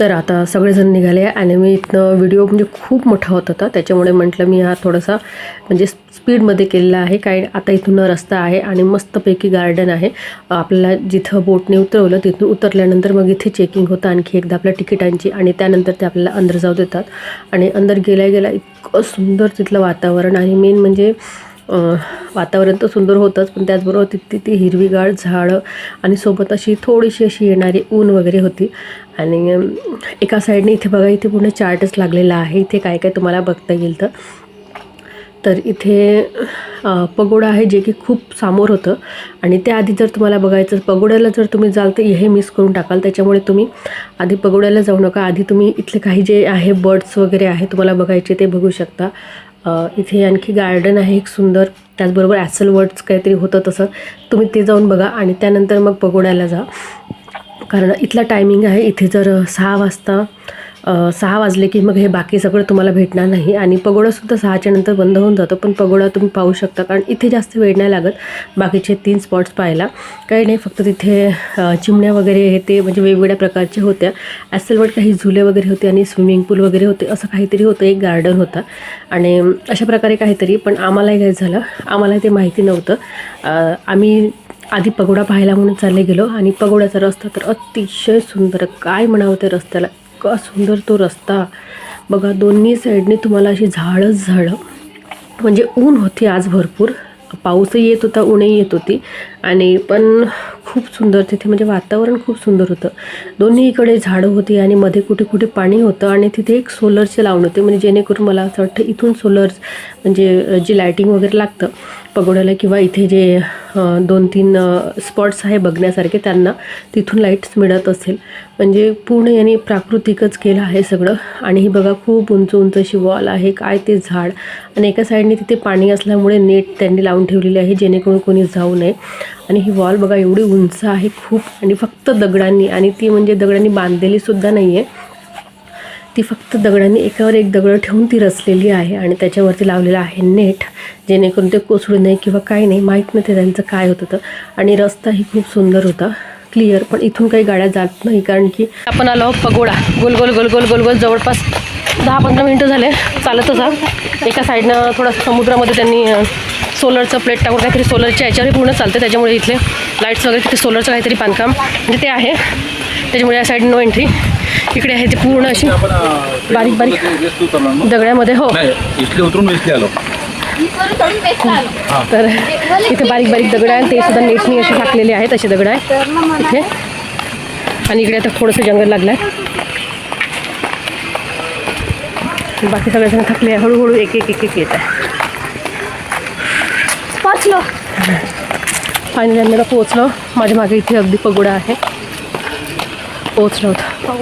तर आता सगळेजण निघाले. आणि मी इथनं व्हिडिओ म्हणजे खूप मोठा होत होता. त्याच्यामुळे म्हटलं मी हा थोडासा म्हणजे स्पीडमध्ये केलेला आहे. काय आता इथून रस्ता आहे आणि मस्तपैकी गार्डन आहे. आपल्याला जिथं बोटने उतरवलं तिथून उतरल्यानंतर मग इथे चेकिंग होतं. आणखी एकदा आपल्या तिकिटांची आणि त्यानंतर ते आपल्याला अंदर जाऊ देतात. आणि अंदर गेल्या गेल्या इतकं सुंदर तिथलं वातावरण आणि मेन म्हणजे वातावरण तर सुंदर होतंच. पण त्याचबरोबर तिथे ती हिरवीगार झाडं आणि सोबत अशी थोडीशी अशी येणारी ऊन वगैरे होती. आणि एका साईडने इथे बघा इथे पूर्ण चार्टच लागलेला आहे. इथे काय काय तुम्हाला बघता येईल तर. तर इथे पगोडा आहे जे की खूप समोर होतं. आणि त्याआधी जर तुम्हाला बघायचं पगोड्याला जर तुम्ही जाल तर हे मिस करून टाकाल. त्याच्यामुळे तुम्ही आधी पगोड्याला जाऊ नका. आधी तुम्ही इथले काही जे आहे बर्ड्स वगैरे आहे तुम्हाला बघायचे ते बघू शकता. इथे आणखी गार्डन आहे एक सुंदर त्याचबरोबर ॲसल वर्ड्स काहीतरी होतं तसं. तुम्ही ते जाऊन बघा आणि त्यानंतर मग पगोड्याला जा. कारण इथला टायमिंग आहे इथे जर सहा वाजता सहा वाजले की मग हे बाकी सगळं तुम्हाला भेटणार नाही आणि पगोडासुद्धा सहाच्या नंतर बंद होऊन जातो पण पगोडा तुम्ही पाहू शकता कारण इथे जास्त वेळ नाही लागत बाकीचे तीन स्पॉट्स पाहायला. काही नाही फक्त तिथे चिमण्या वगैरे हे ते म्हणजे वेगवेगळ्या प्रकारच्या होत्या. ॲसलवट काही झुले वगैरे होते आणि स्विमिंग पूल वगैरे होते असं काहीतरी होतं एक गार्डन होता. आणि अशा प्रकारे काहीतरी पण आम्हालाही काय झालं. आम्हाला ते माहिती नव्हतं. आम्ही आधी पगोडा पाहायला म्हणून चालले गेलो आणि पगोड्याचा रस्ता तर अतिशय सुंदर. काय म्हणावं त्या रस्त्याला? इतका सुंदर तो रस्ता. बघा दोन्ही साईडने तुम्हाला अशी झाडंच झाडं म्हणजे ऊन होती आज भरपूर. पाऊसही येत होता ऊनही येत होती. आणि पण खूप सुंदर तिथे म्हणजे वातावरण खूप सुंदर होतं. दोन्हीकडे झाडं होती आणि मध्ये कुठे कुठे पाणी होतं आणि तिथे एक सोलरचे लावून होते. म्हणजे जेणेकरून मला असं वाटतं इथून सोलर्स म्हणजे जी लायटिंग वगैरे लागतं पगोड्याला किंवा इथे जे दोन तीन स्पॉट्स आहे बघण्यासारखे त्यांना तिथून लाईट्स मिळत असेल. म्हणजे पूर्ण याने प्राकृतिकच केलं आहे सगळं. आणि ही बघा खूप उंच उंच अशी वॉल आहे काय ते झाड. आणि एका साईडने तिथे पाणी असल्यामुळे नेट त्यांनी लावून ठेवलेली आहे जेणेकरून कोणी जाऊ नये. आणि ही वॉल बघा एवढी उंच आहे खूप. आणि फक्त दगडांनी आणि ती म्हणजे दगडांनी बांधलेली सुद्धा नाही आहे ती फक्त दगडांनी एकावर एक दगड ठेवून ती रचलेली आहे आणि त्याच्यावरती लावलेलं आहे नेट जेणेकरून ते कोसळू नये किंवा काही नाही माहीत नाही ते त्यांचं काय होतं तर. आणि रस्ताही खूप सुंदर होता. क्लिअर पण इथून काही गाड्या जात नाही कारण की आपण आलो पगोडा. गोल गोल गोल गोल गोल गोल जवळपास दहा पंधरा मिनटं झाले. चालतच असा. एका साईडनं थोडंसं समुद्रामध्ये त्यांनी सोलरचं प्लेट टाकून काहीतरी सोलरच्या याच्यावरही पूर्ण चालतं त्याच्यामुळे इथले लाईट्स वगैरे तिथे सोलरचं काहीतरी बांधकाम. म्हणजे ते आहे. त्याच्यामुळे या साईड नो एंट्री इकडे आहे ते पूर्ण अशी बारीक बारीक दगड्यामध्ये हो. नाही इथले उतरून आलो. तर इथे बारीक बारीक दगड आहे ते सुद्धा नेटनी असे टाकलेले आहेत असे दगड आहे इथे. आणि इकडे आता थोडंसं जंगल लागलं आहे बाकी सगळेजण थकले आहे हळूहळू एक एक एक एक येत आहे पोचलो फायनली आम्ही पोहोचलो. माझ्या मागे इथे अगदी पगोडा आहे. पोहोचलो होतो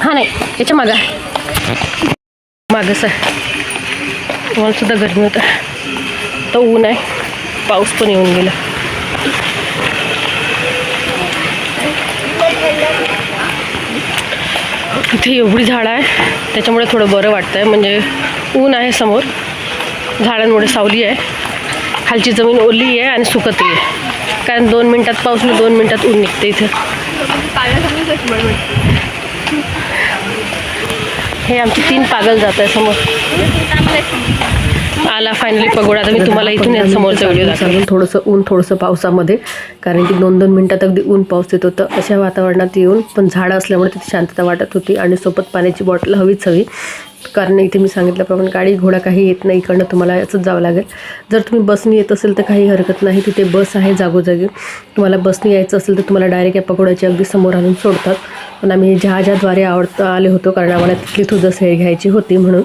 हा नाही याच्या मागं आहे. मागंच आहे मला सुद्धा गरमी होतं. तर ऊन आहे. पाऊस पण येऊन गेला. इथे एवढी झाडं आहे. त्याच्यामुळे थोडं बरं वाटतं आहे म्हणजे ऊन आहे समोर. झाडांमुळे सावली आहे. खालची जमीन ओली आहे आणि सुकतही आहे. कारण दोन मिनटात पाऊस आणि दोन मिनटात ऊन निघते इथे. हे आमचे तीन पागल जात आहे समोर. आला फायनली पगोडा. आता मी तुम्हाला इथून या समोरचा व्हिडिओ दाखवेल थोडंसं ऊन थोडंसं पावसामध्ये. कारण की दोन दोन मिनिटात अगदी ऊन पाऊस येत होतं. अशा वातावरणात येऊन पण झाडं असल्यामुळे तिथे शांतता वाटत होती आणि सोबत पाण्याची बॉटल हवीच हवी. कारण इथे मी सांगितल्याप्रमाणे गाडी घोडा काही येत नाही. इकडनं तुम्हाला याचंच जावं लागेल. जर तुम्ही बसने येत असेल तर काही हरकत नाही. तिथे बस आहे जागोजागी. तुम्हाला बसने यायचं असेल तर तुम्हाला डायरेक्ट या पकोड्याच्या अगदी समोर आणून सोडतात. पण आम्ही जहाजाद्वारे आवडतं आले होतो कारण आम्हाला तिथली तुझं सैर घ्यायची होती म्हणून.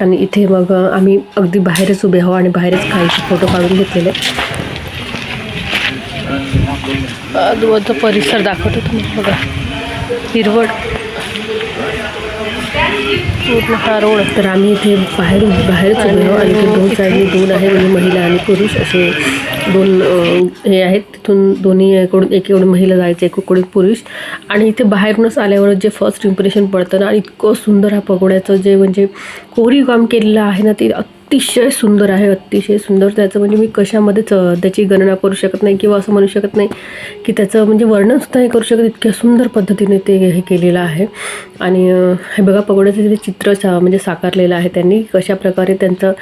आणि इथे मग आम्ही अगदी बाहेरच उभे आहो आणि बाहेरच खायचे फोटो काढून घेतलेले. आजूबाजूचा परिसर दाखवतो तुम्ही बघा हिरवळ. रोड तर आम्ही इथे बाहेर बाहेरच उभे आणि इथे दोन साईडने दोन आहे म्हणजे महिला आणि पुरुष. असे दोन हे आहेत. तिथून दोन्ही एकडून एकीकडून महिला जायचं एकीकडून पुरुष. आणि इथे बाहेरूनच आल्यावर जे फर्स्ट इम्प्रेशन पडतं ना आणि इतकं सुंदर हा पकोड्याचं जे म्हणजे कोरीव काम केलेलं आहे ना ते अतिशय सुंदर आहे अतिशय सुंदर. त्याचं म्हणजे मी कशामध्येच त्याची गणना करू शकत नाही किंवा असं म्हणू शकत नाही की त्याचं म्हणजे वर्णनसुद्धा हे करू शकत इतक्या सुंदर पद्धतीने ते हे केलेलं आहे. आणि हे बघा पगोड्याचं तिथे चित्र सा म्हणजे साकारलेलं आहे त्यांनी कशा प्रकारे त्यांचं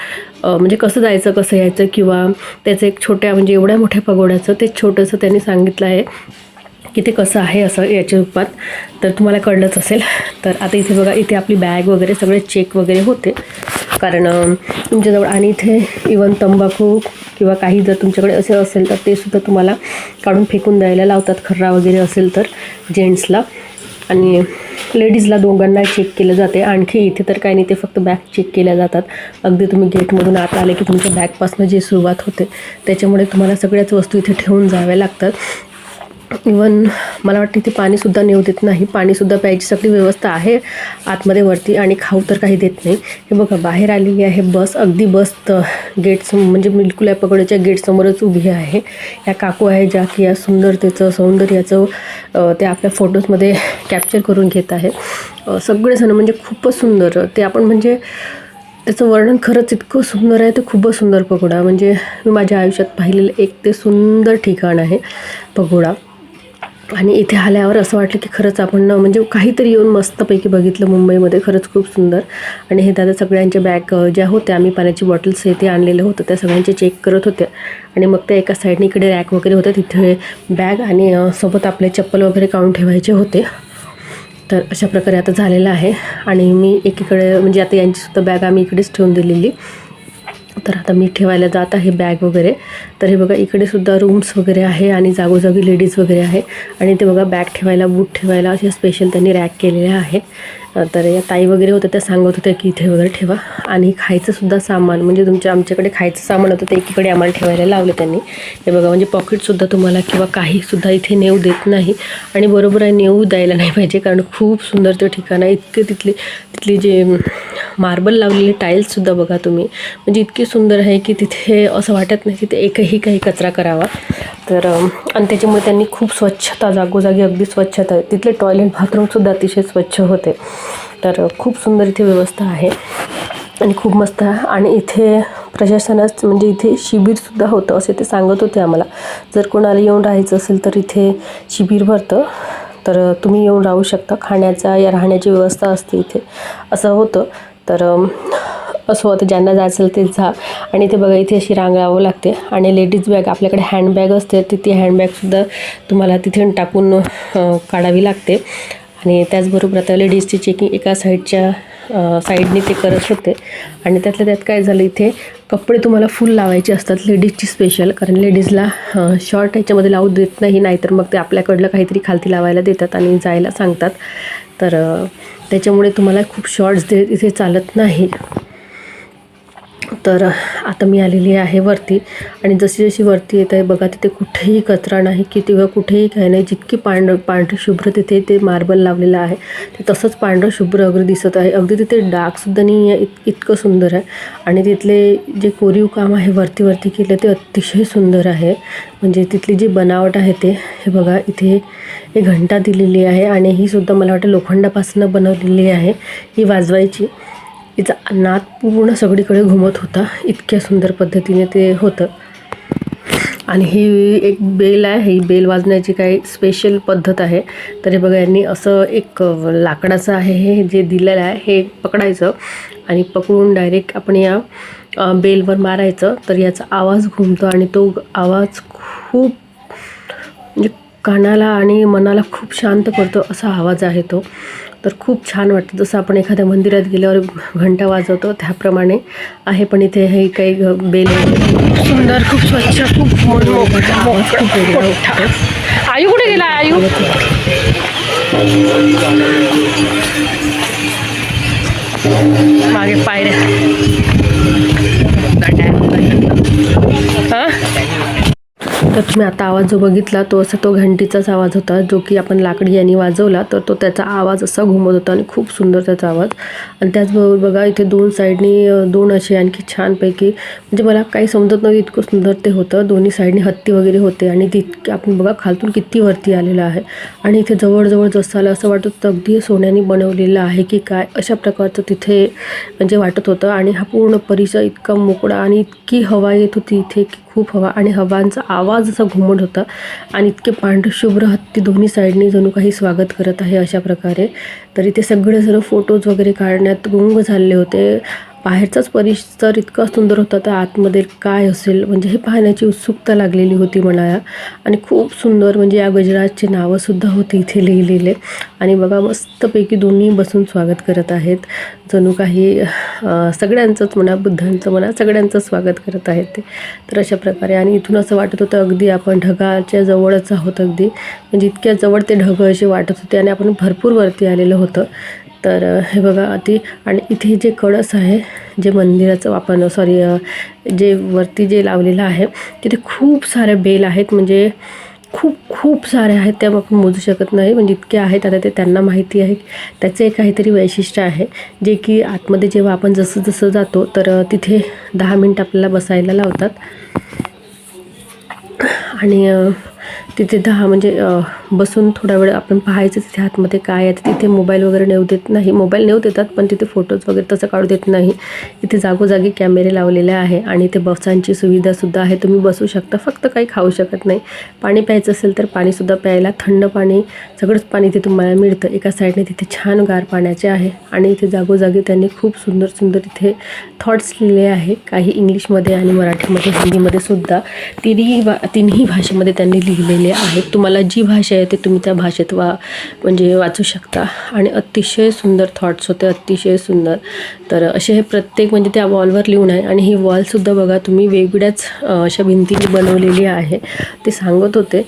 म्हणजे कसं जायचं कसं यायचं किंवा त्याचं एक छोट्या म्हणजे एवढ्या मोठ्या पगोड्याचं ते छोटंसं त्यांनी सांगितलं आहे. की ते कसं आहे असं याच्या रूपात. तर तुम्हाला कळलंच असेल. तर आता इथे बघा इथे आपली बॅग वगैरे सगळे चेक वगैरे होते. कारण तुमच्याजवळ आणि इथे इवन तंबाखू किंवा काही जर तुमच्याकडे असे असेल तर ते सुद्धा तुम्हाला काढून फेकून द्यायला लावतात. खर्रा वगैरे असेल तर जेंट्सला आणि लेडीजला दोघांना चेक केलं जाते. आणखी इथे तर काही नाही ते फक्त बॅग चेक केल्या जातात. अगदी तुम्ही गेटमधून आत आले की तुमच्या बॅगपासून जी सुरुवात होते त्याच्यामुळे तुम्हाला सगळ्याच वस्तू इथे ठेवून जाव्या लागतात. इवन मला वाटतं इथे पाणीसुद्धा नेऊ देत नाही. पाणीसुद्धा प्यायची सगळी व्यवस्था आहे आतमध्ये वरती आणि खाऊ तर काही देत नाही. हे बघा बाहेर आलेली आहे बस. अगदी बस गेट म्हणजे बिलकुल या पकडच्या गेटसमोरच उभी आहे. या काकू आहे ज्या की या सुंदरतेचं सौंदर्याचं ते आपल्या फोटोजमध्ये कॅप्चर करून घेत आहेत. सगळेजण म्हणजे खूपच सुंदर. ते आपण म्हणजे त्याचं वर्णन खरंच इतकं सुंदर आहे. ते खूपच सुंदर पगोडा. म्हणजे मी माझ्या आयुष्यात पाहिलेलं एक ते सुंदर ठिकाण आहे पगोडा. आणि इथे आल्यावर असं वाटलं की खरंच आपण म्हणजे काहीतरी येऊन मस्तपैकी बघितलं मुंबईमध्ये खरंच खूप सुंदर. आणि हे दादा सगळ्यांच्या बॅग ज्या होत्या आम्ही पाण्याची बॉटल्स हे ते आणलेलं होतं त्या सगळ्यांचे चेक करत होते आणि मग त्या एका साईडने इकडे रॅक वगैरे होत्या तिथे बॅग आणि सोबत आपले चप्पल वगैरे काढून ठेवायचे होते. तर अशा प्रकारे आता झालेलं आहे. आणि मी एकीकडे म्हणजे आता यांचीसुद्धा बॅग आम्ही इकडेच ठेवून दिलेली. तर आता मी ठेवायला जात आहे बॅग वगैरे. तर हे बघा इकडे सुद्धा रूम्स वगैरे आहे आणि जागोजागी लेडीज वगैरे आहे. आणि ते बघा बॅग ठेवायला बूट ठेवायला असे स्पेशल त्यांनी रॅक केलेले आहे. तर या ताई वगैरे होत्या त्या सांगत होत्या की इथे वगैरे ठेवा. आणि खायचंसुद्धा सामान म्हणजे तुमच्या आमच्याकडे खायचं सामान होतं ते एकीकडे आम्हाला ठेवायला लावले त्यांनी. हे बघा म्हणजे पॉकेटसुद्धा तुम्हाला किंवा काहीसुद्धा इथे नेऊ देत नाही. आणि बरोबर आहे नेऊ द्यायला नाही पाहिजे कारण खूप सुंदर ते ठिकाण आहे. इतके तिथले तिथली जे मार्बल लावलेले टाईल्ससुद्धा बघा तुम्ही. म्हणजे इतकी सुंदर आहे की तिथे असं वाटत नाही तिथे एकही काही कचरा करावा. तर आणि त्याच्यामुळे त्यांनी खूप स्वच्छता जागोजागी अगदी स्वच्छता तिथले टॉयलेट बाथरूमसुद्धा अतिशय स्वच्छ होते. तर खूप सुंदर इथे व्यवस्था आहे. आणि खूप मस्त आहे. आणि इथे प्रशासनाच म्हणजे इथे शिबिरसुद्धा होतं असे ते सांगत होते आम्हाला. जर कोणाला येऊन राहायचं असेल तर इथे शिबिर भरतं. तर तुम्ही येऊन राहू शकता. खाण्याचा या राहण्याची व्यवस्था असते इथे. असं होतं. तर असो असं ज्यांना जायचं असेल ते जा. आणि ते बघा इथे अशी रांग लावावं लागते. आणि लेडीज बॅग आपल्याकडे हँडबॅग असते. तर ती हँडबॅगसुद्धा तुम्हाला तिथे टाकून काढावी लागते. आणि त्याचबरोबर आता लेडीजची चेकिंग एका साईडच्या साईडने ते करत होते. आणि त्यातल्या त्यात काय झालं इथे कपडे तुम्हाला फुल लावायचे असतात. लेडीजची स्पेशल कारण लेडीजला शॉर्ट ह्याच्यामध्ये लावू देत नाही. नाहीतर मग ते आपल्याकडलं काहीतरी खालती लावायला देतात आणि जायला सांगतात. तर त्याच्यामुळे तुम्हाला खूप शॉर्ट्स दे इथे चालत नाही. तर आता मी आलेली आहे वरती. आणि जशी जशी वरती येत आहे बघा तिथे कुठेही कचरा नाही की तेव्हा कुठेही काही नाही. जितकी पांढरं पांढरी शुभ्र तिथे ते मार्बल लावलेलं आहे ते तसंच पांढरं शुभ्र अगदी दिसत आहे. अगदी तिथे डागसुद्धा नाही आहे इत इतकं सुंदर आहे. आणि तिथले जे कोरीव काम आहे वरती वरती केलं ते अतिशय सुंदर आहे. म्हणजे तिथली जी बनावट आहे ते हे बघा इथे एक घंटा दिलेली आहे. आणि ही सुद्धा मला वाटतं लोखंडापासून बनवलेली आहे ही वाजवायची. तिचा नाद पूर्ण सगळीकडे घुमत होता. इतक्या सुंदर पद्धतीने ते होतं. आणि ही एक बेल आहे. ही बेल वाजण्याची काही स्पेशल पद्धत आहे. तरी बघा यांनी असं एक लाकडाचं आहे हे जे दिलेलं आहे हे पकडायचं. आणि पकडून डायरेक्ट आपण या बेलवर मारायचं. तर याचा आवाज घुमतो आणि तो आवाज खूप म्हणजे कानाला आणि मनाला खूप शांत करतो असा आवाज आहे तो. तर खूप छान वाटतं. जसं आपण एखाद्या मंदिरात गेल्यावर घंटा वाजवतो त्याप्रमाणे आहे. पण इथे हे काही बेल खूप सुंदर खूप स्वच्छ खूप. आयु कुठे गेला आयु? मागे पायऱ्या तर तुम्ही आता आवाज जो बघितला तो असा तो घंटीचाच आवाज होता जो की आपण लाकडी यांनी वाजवला तर तो त्याचा आवाज असा घुमत होता आणि खूप सुंदर त्याचा आवाज. आणि त्याचबरोबर बघा इथे दोन साईडनी दोन असे आणखी छानपैकी म्हणजे मला काही समजत नव्हतं इतकं सुंदर ते होतं. दोन्ही साईडनी हत्ती वगैरे होते आणि तितके आपण बघा खालतून किती वरती आलेलं आहे. आणि इथे जवळजवळ जसं आलं असं वाटत होतं अगदी सोन्याने बनवलेलं आहे की काय अशा प्रकारचं तिथे म्हणजे वाटत होतं. आणि हा पूर्ण परिसर इतका मोकळा आणि इतकी हवा येत होती इथे की खूप हवा. आणि हवांचा आवाज असा घुमट होता. आणि इतके पांढरशुभ्र हत्ती दोन्ही साईडनी जणू काही स्वागत करत आहे अशा प्रकारे. तर इथे सगळेजण फोटोज वगैरे काढण्यात गुंग झाले होते. बाहेरचाच परिसर इतका सुंदर होता तर आतमध्ये काय असेल? म्हणजे हे पाहण्याची उत्सुकता लागलेली होती म्हणाया आणि खूप सुंदर म्हणजे या गजराजचे नावंसुद्धा होती इथे लिहिलेले. आणि बघा मस्तपैकी दोन्ही बसून स्वागत करत आहेत. जणू काही सगळ्यांचंच म्हणा बुद्धांचं म्हणा सगळ्यांचं स्वागत करत आहेत ते. तर अशा प्रकारे आणि इथून असं वाटत होतं अगदी आपण ढगाच्या जवळच आहोत अगदी. म्हणजे इतक्या जवळ ते ढग असे वाटत होते आणि आपण भरपूर वरती आलेलं होतं. तर हे बघा अति आणि इथे जे कळस आहे जे मंदिराचं आपण सॉरी जे वरती जे लावलेलं आहे तिथे खूप साऱ्या बेल आहेत म्हणजे खूप खूप सारे आहेत त्या आपण मोजू शकत नाही म्हणजे इतके आहेत आता ते त्यांना माहिती आहे. त्याचं एक काहीतरी वैशिष्ट्य आहे जे की आतमध्ये जेव्हा आपण जसं जसं जातो तर तिथे दहा मिनटं आपल्याला बसायला लावतात. आणि तिथे दहा म्हणजे बसून थोडा वेळ आपण पाहायचं तिथे आतमध्ये काय आहे. तिथे मोबाईल वगैरे नेऊ देत नाही. मोबाईल नेऊ देतात पण तिथे फोटोज वगैरे तसं काढू देत नाही. इथे जागोजागी कॅमेरे लावलेले आहे आणि इथे बसांची सुविधासुद्धा आहे. तुम्ही बसू शकता फक्त काही खाऊ शकत नाही. पाणी प्यायचं असेल तर पाणीसुद्धा प्यायला थंड पाणी सगळंच पाणी इथे तुम्हाला मिळतं. एका साईडने तिथे छान गार पाण्याचे आहे आणि इथे जागोजागी त्यांनी खूप सुंदर सुंदर इथे थॉट्स लिहिले आहे. काही इंग्लिशमध्ये आणि मराठीमध्ये हिंदीमध्ये सुद्धा तिन्ही तिन्ही भाषेमध्ये त्यांनी लिहिलेले आहेत. तुम्हाला जी भाषा आहे ते तुम्ही त्या भाषेत वा म्हणजे वाचू शकता. आणि अतिशय सुंदर थॉट्स होते अतिशय सुंदर. तर असे हे प्रत्येक म्हणजे त्या वॉलवर लिहून आहे. आणि ही वॉलसुद्धा बघा तुम्ही वेगवेगळ्याच अशा भिंतीने बनवलेली आहे. ते सांगत होते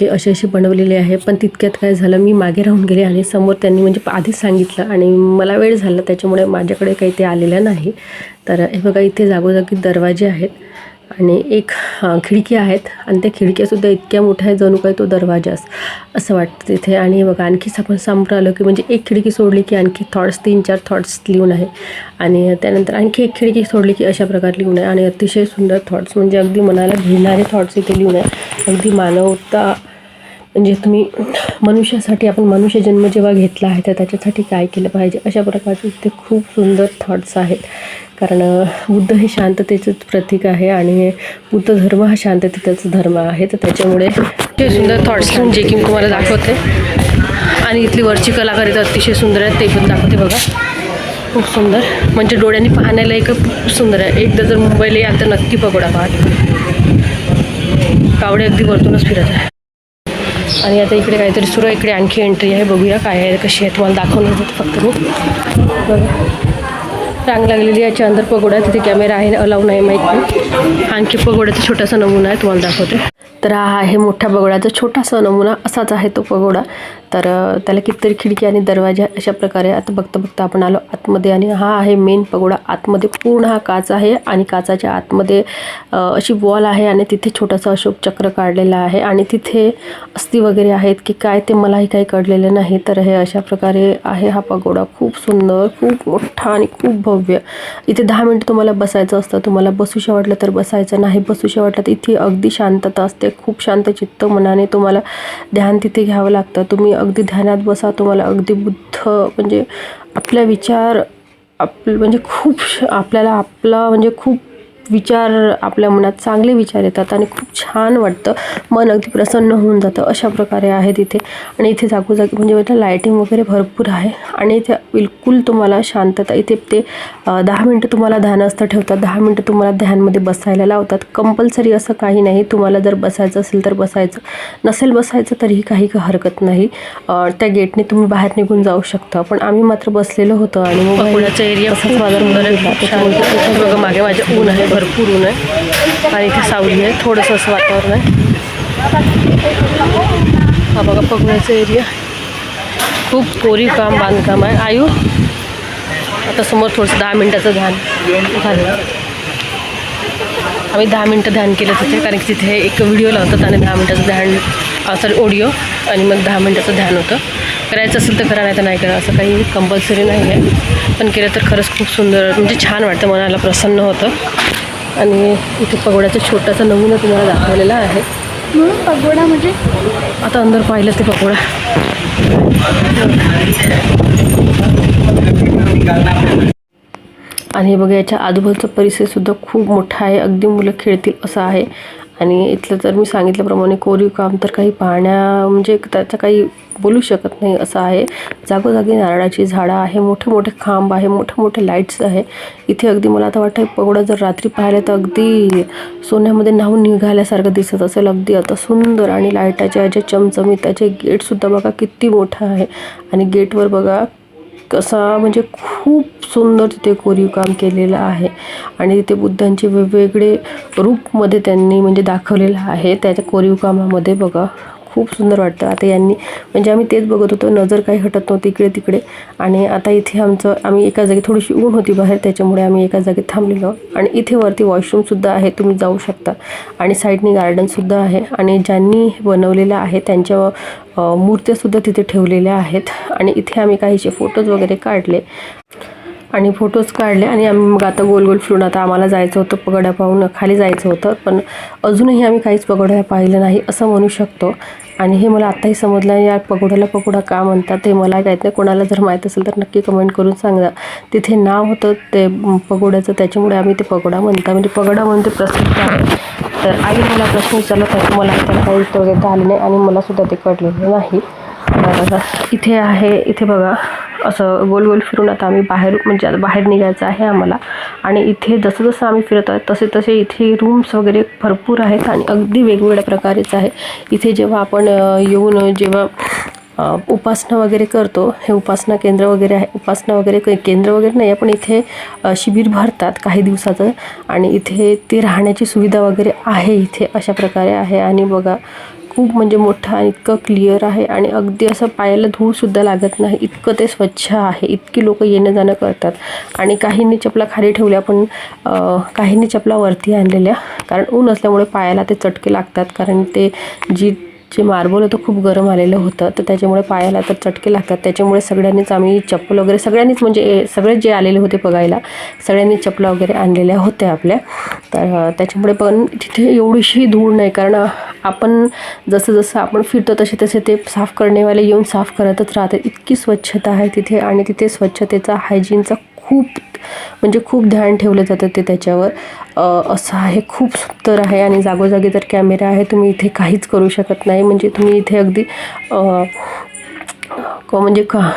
की असे अशी बनवलेले आहे. पण तितक्यात काय झालं मी मागे राहून गेले आणि समोर त्यांनी म्हणजे आधीच सांगितलं आणि मला वेळ झाला त्याच्यामुळे माझ्याकडे काही ते आलेलं नाही. तर हे बघा इथे जागोजागी दरवाजे आहेत. आणि एक खिडकी आहेत आणि त्या खिडक्यासुद्धा इतक्या मोठ्या आहेत जणू काय तो दरवाजाच असं वाटतं तिथे. आणि बघा आणखीच आपण समोर आलो की म्हणजे एक खिडकी सोडली की आणखी थॉट्स तीन चार थॉट्स लिहून आहे. आणि त्यानंतर आणखी एक खिडकी सोडली की अशा प्रकारे लिहून आहे. आणि अतिशय सुंदर थॉट्स म्हणजे अगदी मनाला भिडणारे थॉट्स इथे लिहून आहे. अगदी मानवता म्हणजे तुम्ही मनुष्यासाठी आपण मनुष्य जन्म जेव्हा घेतला आहे तर त्याच्यासाठी काय केलं पाहिजे? अशा प्रकारचे ते खूप सुंदर थॉट्स आहेत. कारण बुद्ध हे शांततेचंच प्रतीक आहे आणि बुद्ध धर्म हा शांततेचाच धर्म आहे. तर त्याच्यामुळे ते सुंदर थॉट्स जे की मी तुम्हाला दाखवते. आणि इथली वरची कलाकारिता अतिशय सुंदर आहे ते पण दाखवते बघा. खूप सुंदर. म्हणजे डोळ्यांनी पाहण्याला एक खूप सुंदर आहे. एकदा जर मुंबईला याल तर नक्की पकोडा पाहा कावडे अगदी वरतूनच फिरत आहे. आणि आता इकडे काहीतरी सुरू इकडे आणखी एंट्री आहे. बघूया काय आहे कशी आहे. तुम्हाला दाखवणार फक्त मी. बघा. रांग लागलेली याच्या अंदर पगोडा तिथे कॅमेरा आहे. अलाव नाही माहीत नाही आणखी पगोड्याचा छोटासा नमुना आहे. तुम्हाला दाखवते. तर हा आहे मोठ्या पगोड्याचा छोटासा नमुना असाच आहे तो पगोडा. तर त्याला कितीतरी खिडकी आणि दरवाजा अशा प्रकारे आता बघता बघता आपण आलो आतमध्ये आणि हा आहे मेन पगोडा. आतमध्ये पूर्ण हा काच आहे आणि काचाच्या आतमध्ये अशी वॉल आहे आणि तिथे छोटासा अशोक चक्र काढलेला आहे आणि तिथे अस्थी वगैरे आहेत की काय ते मलाही काही कळलेलं नाही. तर हे अशा प्रकारे आहे हा पगोडा. खूप सुंदर खूप मोठा आणि खूप भव्य. इथे दहा मिनटं तुम्हाला बसायचं असतं. तुम्हाला बसूशा वाटलं तर बसायचं नाही बसूशा वाटलं तर इथे अगदी शांतता असते. खूप शांत चित्त मनाने तुम्हाला ध्यान तिथे घ्यावं लागतं. तुम्ही अगदी ध्यानात बसा. तुम्हाला अगदी बुद्ध म्हणजे आपल्या विचार आप म्हणजे खूप श- आपल्याला आपला म्हणजे खूप विचार आपल्या मनात चांगले विचार येतात आणि खूप छान वाटतं. मन अगदी प्रसन्न होऊन जातं. अशा प्रकारे आहे तिथे आणि इथे जागोजागी म्हणजे इथे लायटिंग वगैरे भरपूर आहे. आणि इथे बिलकुल तुम्हाला शांतता इथे ते दहा मिनटं तुम्हाला ध्यानस्थ ठेवतात. दहा मिनटं तुम्हाला ध्यानमध्ये बसायला लावतात. कंपल्सरी असं काही नाही. तुम्हाला जर बसायचं असेल तर बसायचं. नसेल बसायचं तरीही काही हरकत नाही. त्या गेटने तुम्ही बाहेर निघून जाऊ शकता. पण आम्ही मात्र बसलेलो होतो आणि एरिया माझा त्याच्यामुळे बघा मागे माझे ऊन आहे. भरपूर ऊन आहे. आणि इथे सावली आहे. थोडंसं असं वातावरण आहे. हा बघा पगण्याचा एरिया खूप कोरी काम बांधकाम आहे. आयु आता समोर थोडंसं दहा मिनटाचं ध्यान झालं. आम्ही दहा मिनटं ध्यान केलं तिथे कारण की तिथे एक व्हिडिओ लावतात आणि दहा मिनटाचं ध्यान सॉरी ऑडिओ आणि मग दहा मिनटाचं ध्यान होतं. करायचं असेल तर करा नाही तर नाही करा असं काही कंपल्सरी नाही आहे पण केलं तर खरंच खूप सुंदर म्हणजे छान वाटतं मनाला प्रसन्न होतं. आणि इथे पगोड्याचा छोटासा नमुना तुम्हाला दाखवलेला आहे. म्हणून पगोडा म्हणजे? आता अंदर पाहिलं ते पकोडा आणि हे बघा याच्या आजूबाजूचा परिसरसुद्धा खूप मोठा आहे. अगदी मुलं खेळतील असं आहे. आणि इथलं तर मी सांगितल्याप्रमाणे कोरीव काम तर काही पाहण्या म्हणजे त्याचं काही बोलू शकत नाही असं आहे. जागोजागी नारळाची झाडं आहे मोठे मोठे खांब आहे मोठे मोठे लाईट्स आहे. इथे अगदी मला आता वाटतं पगोडा जर रात्री पाहिलं तर अगदी सोन्यामध्ये न्हावून निघाल्यासारखं दिसत असेल. अगदी आता सुंदर आणि लाईटाच्या ज्या चमचमीत त्याचे गेटसुद्धा बघा किती मोठं आहे. आणि गेटवर बघा कसा म्हणजे खूप सुंदर तिथे कोरीव काम केलेलं आहे. आणि तिथे बुद्धांचे वेगवेगळे रूपमध्ये त्यांनी म्हणजे दाखवलेलं आहे. त्याच्या कोरीव कामामध्ये बघा खूप सुंदर वाटतं. आता यांनी म्हणजे आम्ही तेच बघत होतो नजर काही हटत नव्हती इकडे तिकडे. आणि आता इथे आमचं आम्ही एका जागी थोडीशी ऊन होती बाहेर त्याच्यामुळे आम्ही एका जागी थांबलेलो. आणि इथे वरती वॉशरूमसुद्धा आहे तुम्ही जाऊ शकता. आणि साईडनी गार्डनसुद्धा आहे. आणि ज्यांनी बनवलेलं आहे त्यांच्या मूर्त्यासुद्धा तिथे ठेवलेल्या आहेत. आणि इथे आम्ही काहीचे फोटोज वगैरे काढले. आणि फोटोज काढले आणि आम्ही मग आता गोल गोल फिरून आता आम्हाला जायचं होतं पगड्या पाहून खाली जायचं होतं. पण अजूनही आम्ही काहीच पगोड्या पाहिलं नाही असं म्हणू शकतो. आणि हे मला आत्ताही समजलं या पगोड्याला पगोडा का म्हणतात ते मला काहीत नाही कोणाला जर माहीत असेल तर नक्की कमेंट करून सांगा. तिथे नाव होतं ते पगोड्याचं त्याच्यामुळे आम्ही ते पगोडा म्हणता. म्हणजे पगोडा म्हणून ते प्रसिद्ध आहे. तर आई मला प्रश्न विचारला तर मला त्याला काही उत्तर देता आले नाही आणि मला सुद्धा ते कळलेलं नाही. इथे आहे इथे बघा. असं गोल गोल फिरून आता आम्ही बाहेर म्हणजे आता बाहेर निघायचं आहे आम्हाला. आणि इथे जसं जसं आम्ही फिरत आहोत तसे तसे इथे रूम्स वगैरे भरपूर आहेत आणि अगदी वेगवेगळ्या प्रकारेच आहे. इथे जेव्हा आपण येऊन जेव्हा उपासना वगैरे करतो हे उपासना केंद्र वगैरे आहे उपासना वगैरे काही केंद्र वगैरे नाही आहे पण इथे शिबिर भरतात काही दिवसाचं. आणि इथे ते राहण्याची सुविधा वगैरे आहे इथे अशा प्रकारे आहे. आणि बघा खूप म्हणजे मोठं आणि इतकं क्लिअर आहे आणि अगदी असं पायाला धूळसुद्धा लागत नाही. इतकं ते स्वच्छ आहे. इतकी लोक येणं जाणं करतात. आणि काहींनी चपला खाली ठेवल्या पण काहींनी चपला वरती आणलेल्या. कारण ऊन असल्यामुळे पायाला ते चटके लागतात. कारण ते जी जे मार्बल होतं खूप गरम आलेलं होतं. तर त्याच्यामुळे पायाला तर चटके लागतात. त्याच्यामुळे सगळ्यांनीच आम्ही चप्पल वगैरे सगळ्यांनीच म्हणजे ए- सगळे जे आलेले होते बघायला सगळ्यांनी चपला वगैरे आणलेल्या होत्या आपल्या. तर त्याच्यामुळे पण तिथे एवढीशी धूळ नाही. कारण आपण जसं जसं आपण फिरतो तसे तसे ते साफ करणेवाले येऊन साफ करतच राहतात. इतकी स्वच्छता आहे तिथे आणि तिथे स्वच्छतेचा हायजीनचा खूप म्हणजे खूप ध्यान ठेवलं जातं ते त्याच्यावर. असं आहे खूप सुंदर आहे आणि जागोजागी जर कॅमेरा आहे तुम्ही इथे काहीच करू शकत नाही. म्हणजे तुम्ही इथे अगदी क म्हणजे का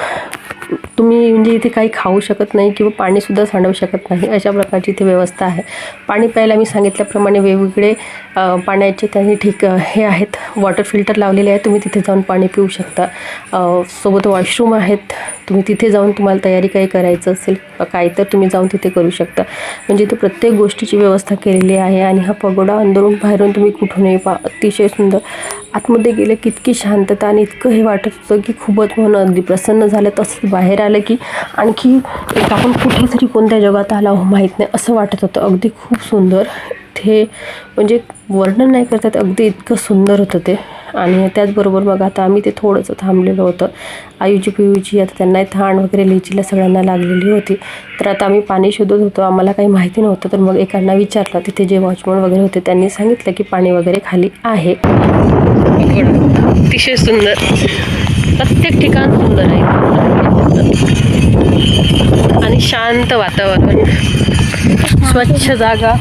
तुम्ही म्हणजे इथे काही खाऊ शकत नाही किंवा पाणीसुद्धा सांडवू शकत नाही अशा प्रकारची इथे व्यवस्था आहे. पाणी प्यायला मी सांगितल्याप्रमाणे वेगवेगळे पाण्याचे त्यांनी ठीक हे आहेत वॉटर फिल्टर लावलेले आहेत तुम्ही तिथे जाऊन पाणी पिऊ शकता. सोबत वॉशरूम आहेत तुम्ही तिथे जाऊन तुम्हाला तयारी काही करायचं असेल काय तर तुम्ही जाऊन तिथे करू शकता. म्हणजे इथे प्रत्येक गोष्टीची व्यवस्था केलेली आहे आणि हा पगोडा अंदरून बाहेरून तुम्ही कुठूनही पा अतिशय सुंदर आतमध्ये गेलं की इतकी शांतता आणि इतकं हे वाटत होतं की खूपच म्हणून अगदी प्रसन्न झालं तसंच बाहेर आलं की आणखी एक आपण कुठेतरी कोणत्या जगात आला हो माहीत नाही असं वाटत होतं. अगदी खूप सुंदर. ते म्हणजे वर्णन नाही करतात अगदी इतकं सुंदर होतं ते. आणि त्याचबरोबर मग आता आम्ही ते थोडंसं थांबलेलं होतं. आयुची पियूची आता त्यांना थाण वगैरे लिचीला सगळ्यांना लागलेली होती. तर आता आम्ही पाणी शोधत होतो आम्हाला काही माहिती नव्हतं. तर मग एकांना विचारलं तिथे जे वॉचमन वगैरे होते त्यांनी सांगितलं की पाणी वगैरे खाली आहे. अतिशय सुंदर. प्रत्येक ठिकाण सुंदर आहे. आणि शांत वातावरण. स्वच्छ जागा.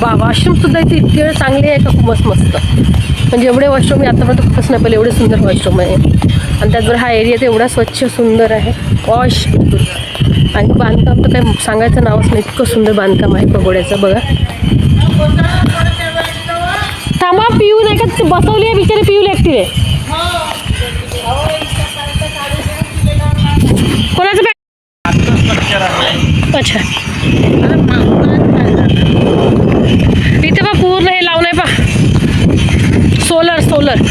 बा वॉशरूम सुद्धा इथे इतके वेळ चांगले आहे का? खूपच मस्त. म्हणजे एवढे वॉशरूम मी आतापर्यंत खूपच नाही पहिले एवढे सुंदर वॉशरूम आहे. आणि त्याचबरोबर हा एरिया तर एवढा स्वच्छ सुंदर आहे. वॉश आणि बांधकाम तर काही सांगायचं नावच नाही इतकं सुंदर बांधकाम आहे पगोड्याचं बघा. मामा पिऊ नाही का? बसवली आहे बिचारी पिऊ लागतील कोणाचं बॅग अच्छा. इथे पा पूर्ण हे लावून आहे पा. सोलर सोलर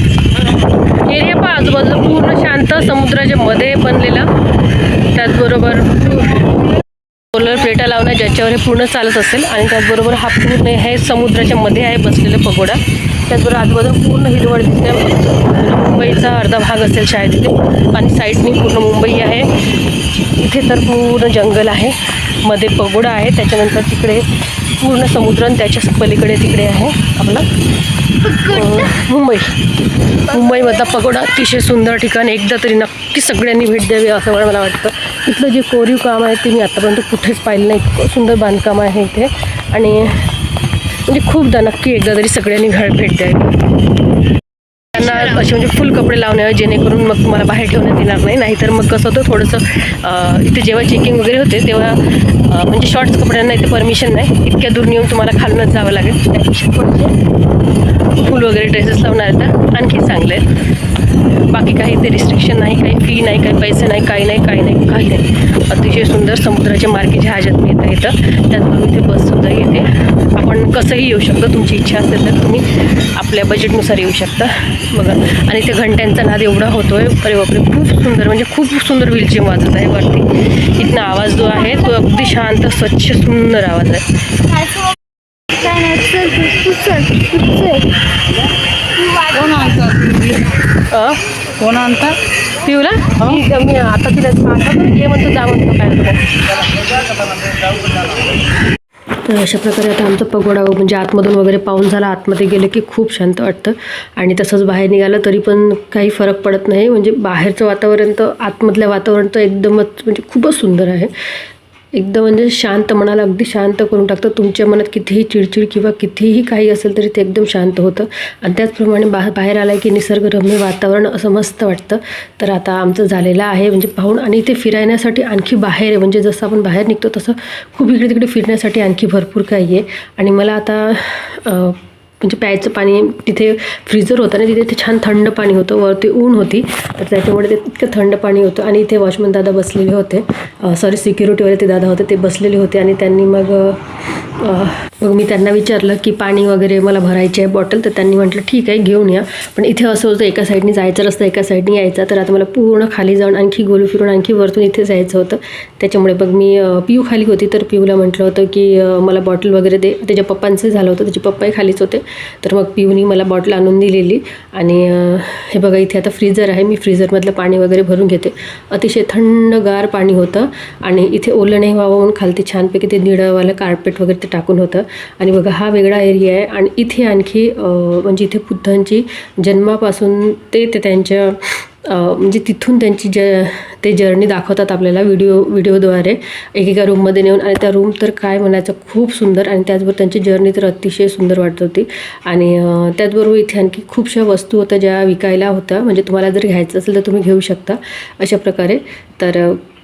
एरिया पा आजूबाजूला पूर्ण शांत समुद्राच्या मध्ये बनलेलं. त्याचबरोबर नाव नाही ज्याच्यावर हे पूर्ण चालत असेल आणि त्याचबरोबर हा पूर्ण हे समुद्राच्या मध्ये आहे बसलेला पगोडा. त्याचबरोबर आजूबाजूला पूर्ण हिरवळ दिसते. मुंबईचा अर्धा भाग असेल शाळेत तिथे आणि साईडनी पूर्ण मुंबई आहे. इथे तर पूर्ण जंगल आहे. मध्ये पगोडा आहे. त्याच्यानंतर तिकडे पूर्ण समुद्र आणि त्याच्या पलीकडे तिकडे आहे आपला मुंबई. मुंबईमधला पगोडा अतिशय सुंदर ठिकाण एकदा तरी नक्की सगळ्यांनी भेट द्यावी असं मला मला वाटतं. इथलं जे कोरीव काम आहे ते मी आत्तापर्यंत कुठेच पाहिलं नाही. इतकं सुंदर बांधकाम आहे इथे. आणि म्हणजे खूपदा नक्की एकदा तरी सगळ्यांनी घर भेट द्यावी. त्यांना असे म्हणजे फुल कपडे लावणे जेणेकरून मग तुम्हाला बाहेर ठेवण्यात येणार नाही. नाहीतर मग कसं होतं थोडंसं इथे जेव्हा चेकिंग वगैरे होते तेव्हा म्हणजे शॉर्ट्स कपड्यांना इथे परमिशन नाही. इतक्या दूर नेऊन तुम्हाला खालूनच जावं लागेल. त्यापेक्षा फुल वगैरे ड्रेसेस लावणार आहेत तर आणखी चांगले आहेत. बाकी काही ते रिस्ट्रिक्शन नाही काही फी नाही काही पैसे नाही काही नाही काही नाही काही नाही. अतिशय सुंदर समुद्राचे मार्गे जहाजात मिळता येतं त्याचबरोबर इथे बससुद्धा येते. आपण कसंही येऊ शकतो तुमची इच्छा असेल तर तुम्ही आपल्या बजेटनुसार येऊ शकता. बघा. आणि ते घंट्यांचा नाद एवढा होतो आहे अरे बापरे खूप सुंदर म्हणजे खूप सुंदर विलचिंग वाजत आहे वरती. इथनं आवाज जो आहे तो अगदी शांत स्वच्छ सुंदर आवाज आहे. कोण आणतात कोण आणतात पिऊला मी आता तिला आता म्हणतो जा म्हणतो काय तर अशा प्रकारे आता आमचा पगोडा म्हणजे आतमधून वगैरे पाहून झाला. आतमध्ये गेलं की खूप शांत वाटतं. आणि तसंच बाहेर निघालं तरी पण काही फरक पडत नाही. म्हणजे बाहेरचं वातावरण तर आतमधल्या वातावरण तर एकदमच म्हणजे खूपच सुंदर आहे. एकदम म्हणजे शांत मनाला अगदी शांत करून टाकतं. तुमच्या मनात कितीही चिडचिड किंवा कितीही काही असेल तरी ते एकदम शांत होतं. आणि त्याचप्रमाणे बा बाहेर आलं की निसर्गरम्य वातावरण असं मस्त वाटतं. तर आता आमचं झालेलं आहे म्हणजे पाहून आणि इथे फिरायण्यासाठी आणखी बाहेर आहे. म्हणजे जसं आपण बाहेर निघतो तसं खूप इकडे तिकडे फिरण्यासाठी आणखी भरपूर काही आहे. आणि मला आता म्हणजे प्यायचं पाणी तिथे फ्रीजर होतं आणि तिथे ते छान थंड पाणी होतं. वरती ऊन होती तर त्याच्यामुळे ते इतकं थंड पाणी होतं. आणि इथे वॉचमन दादा बसलेले होते. सॉरी सिक्युरिटीवाले ते दादा होते ते बसलेले होते. आणि त्यांनी मग मग मी त्यांना विचारलं की पाणी वगैरे मला भरायची आहे बॉटल तर त्यांनी म्हटलं ठीक आहे घेऊन या. पण इथे असं होतं एका साईडनी जायचं रस्ता एका साईडनी यायचा. तर आता मला पूर्ण खाली जाऊन आणखी गोल फिरून आणखी वरतून इथे जायचं होतं. त्याच्यामुळे मग मी अ, पिऊ खाली होती. तर पिऊला म्हटलं होतं की मला बॉटल वगैरे दे. त्याच्या पप्पांचं झालं होतं. त्याचे पप्पाही खालीच होते. तर मग पिऊनी मला बॉटल आणून दिलेली आणि हे बघा इथे आता फ्रीजर आहे. मी फ्रीजरमधलं पाणी वगैरे भरून घेते. अतिशय थंडगार पाणी होतं आणि इथे ओलं नाही व्हावं म्हणून खालती छानपैकी ते निळंवालं कार्पेट वगैरे ते टाकून होतं. आणि बघा हा वेगळा एरिया आहे. आणि इथे आणखी म्हणजे इथे बुद्धांची जन्मापासून ते ते त्यांच्या म्हणजे तिथून त्यांची ज ते जर्नी दाखवतात आपल्याला व्हिडिओ व्हिडिओद्वारे एकेका रूममध्ये नेऊन. आणि त्या रूम तर काय म्हणायचं खूप सुंदर. आणि त्याचबरोबर त्यांची जर्नी तर अतिशय सुंदर वाटत होती. आणि त्याचबरोबर इथे आणखी खूपशा वस्तू होत्या ज्या विकायला होत्या. म्हणजे तुम्हाला जर घ्यायचं असेल तर तुम्ही घेऊ शकता अशा प्रकारे. तर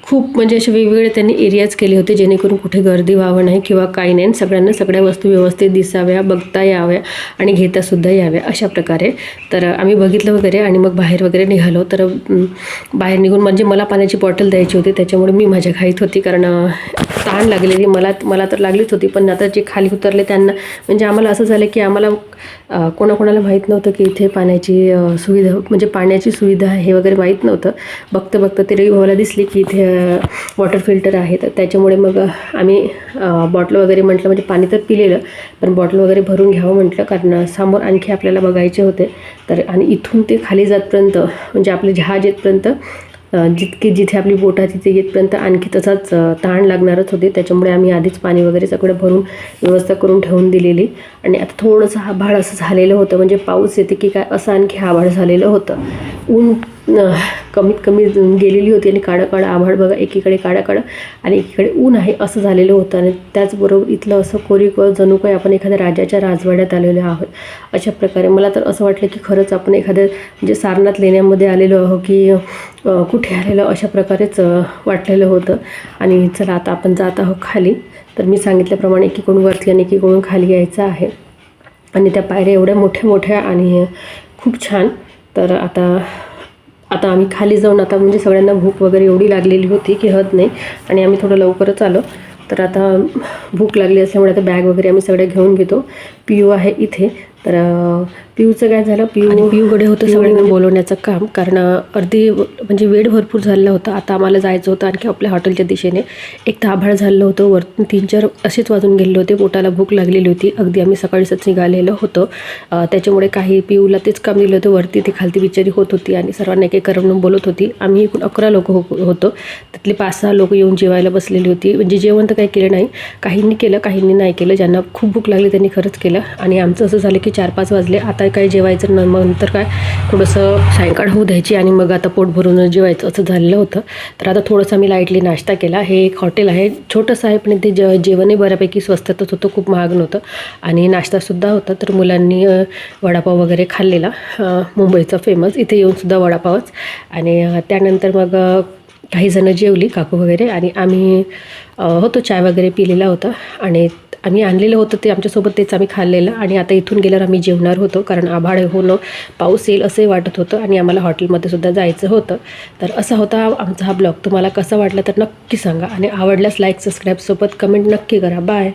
खूप म्हणजे असे वेगवेगळे त्यांनी एरियाज केले होते जेणेकरून कुठे गर्दी व्हावं नाही किंवा काही नाही. सगळ्यांना सगळ्या वस्तू व्यवस्थित दिसाव्या बघता याव्या आणि घेतासुद्धा याव्या अशा प्रकारे. तर आम्ही बघितलं वगैरे आणि मग बाहेर वगैरे निघालो. तर बाहेर निघून म्हणजे मला पाण्याची बॉटल द्यायची होती. त्याच्यामुळे मी माझ्या घाईत होती कारण तहान लागलेली मला मला तर लागलीच होती पण आता जे खाली उतरले त्यांना म्हणजे आम्हाला असं झालं की आम्हाला कोणाकोणाला माहीत नव्हतं की इथे पाण्याची सुविधा म्हणजे पाण्याची सुविधा हे वगैरे माहीत नव्हतं. बघतं बघतं ते रवी भावाला दिसली की इथे वॉटर फिल्टर आहे. तर त्याच्यामुळे मग आम्ही बॉटल वगैरे म्हटलं म्हणजे पाणी तर पिलेलं पण बॉटल वगैरे भरून घ्यावं म्हटलं कारण समोर आणखी आपल्याला बघायचे होते. तर आणि इथून ते खाली जातपर्यंत म्हणजे आपले जहाज येतपर्यंत जितकी जिथे आपली बोट आहे तिथे येतपर्यंत आणखी तसाच ताण लागणारच होते. त्याच्यामुळे आम्ही आधीच पाणी वगैरे सगळं भरून व्यवस्था करून ठेवून दिलेली. आणि आता थोडंसं आभाळ असं झालेलं होतं. म्हणजे पाऊस येते की काय असं आणखी आभाळ झालेलं होतं. ऊन कमीत कमी गेलेली होती आणि काळं काळं आभाळ बघा एकीकडे काळं काळं आणि एकीकडे ऊन आहे असं झालेलं होतं आणि त्याचबरोबर इथलं असं कोरीक जणू काही आपण एखाद्या राजाच्या राजवाड्यात आलेलो आहोत. अशा प्रकारे मला तर असं वाटलं की खरंच आपण एखाद्या म्हणजे सारनाथ लेण्यामध्ये आलेलो आहो की कुठे आलेलो अशा प्रकारेच वाटलेलं होतं. आणि चला आता आपण जात आहोत खाली. तर मी सांगितल्याप्रमाणे एकीकडून वरती आणि एकीकडून खाली यायचं आहे. आणि त्या पायऱ्या एवढ्या मोठ्या मोठ्या आणि खूप छान. तर आता आता आम्ही खाली जाऊन आता म्हणजे सगळ्यांना भूक वगैरे एवढी लागलेली होती की हद नाही. आणि आम्ही थोडं लवकरच आलो. तर आता भूक लागली असल्यामुळे आता बॅग वगैरे आम्ही सगळ्या घेऊन घेतो. पियू आहे इथे. तर पिऊचं काय झालं? पिऊ पिऊकडे होतं सगळ्यांना बोलवण्याचं काम कारण अर्धी म्हणजे वेळ भरपूर झालेला होता. आता आम्हाला जायचं होतं आणखी आपल्या हॉटेलच्या दिशेने. एक ताभाळ झालं होतं वरतून तीन चार असेच वाजून गेले होते. पोटाला भूक लागलेली होती. अगदी आम्ही सकाळीच निघालेलो होतो. त्याच्यामुळे काही पिऊला तेच काम दिलं होतं. वरती ती खालती बिचारी होत होती आणि सर्वांना एक एक करमणूक बोलत होती. आम्ही एकूण अकरा लोक हो होतो. त्यातले पाच सहा लोक येऊन जेवायला बसलेली होती. म्हणजे जेवण तर काही केलं नाही. काहींनी केलं काहींनी नाही केलं. ज्यांना खूप भूक लागली त्यांनी खरंच केलं. आणि आमचं असं झालं की चार पाच वाजले. आता काय जेवायचं न मग नंतर काय? थोडंसं सायंकाळ होऊ द्यायची आणि मग आता पोट भरून जेवायचं असं झालेलं होतं. तर आता थोडंसं मी लाईटली नाश्ता केला. हे एक हॉटेल आहे. छोटंसं आहे पण ते जे जेवणही बऱ्यापैकी स्वस्तातच होतं. खूप महाग नव्हतं. आणि नाश्तासुद्धा होता. तर मुलांनी वडापाव वगैरे खाल्लेला. मुंबईचा फेमस इथे येऊनसुद्धा वडापावच. आणि त्यानंतर मग काही जणं जेवली काकू वगैरे. आणि आम्ही होतो. चाय वगैरे पिलेला होता. आणि आम्ही आणलेलं होतं ते आमच्यासोबत तेच आम्ही खाल्लेलं आणि आता इथून गेल्यावर आम्ही जेवणार होतो कारण आभाळ होणं पाऊस येईल असंही वाटत होतं आणि आम्हाला हॉटेलमध्ये सुद्धा जायचं होतं. तर असा होता आमचा हा ब्लॉग. तुम्हाला कसा वाटला तर नक्की सांगा आणि आवडल्यास लाईक सबस्क्राईबसोबत कमेंट नक्की करा. बाय!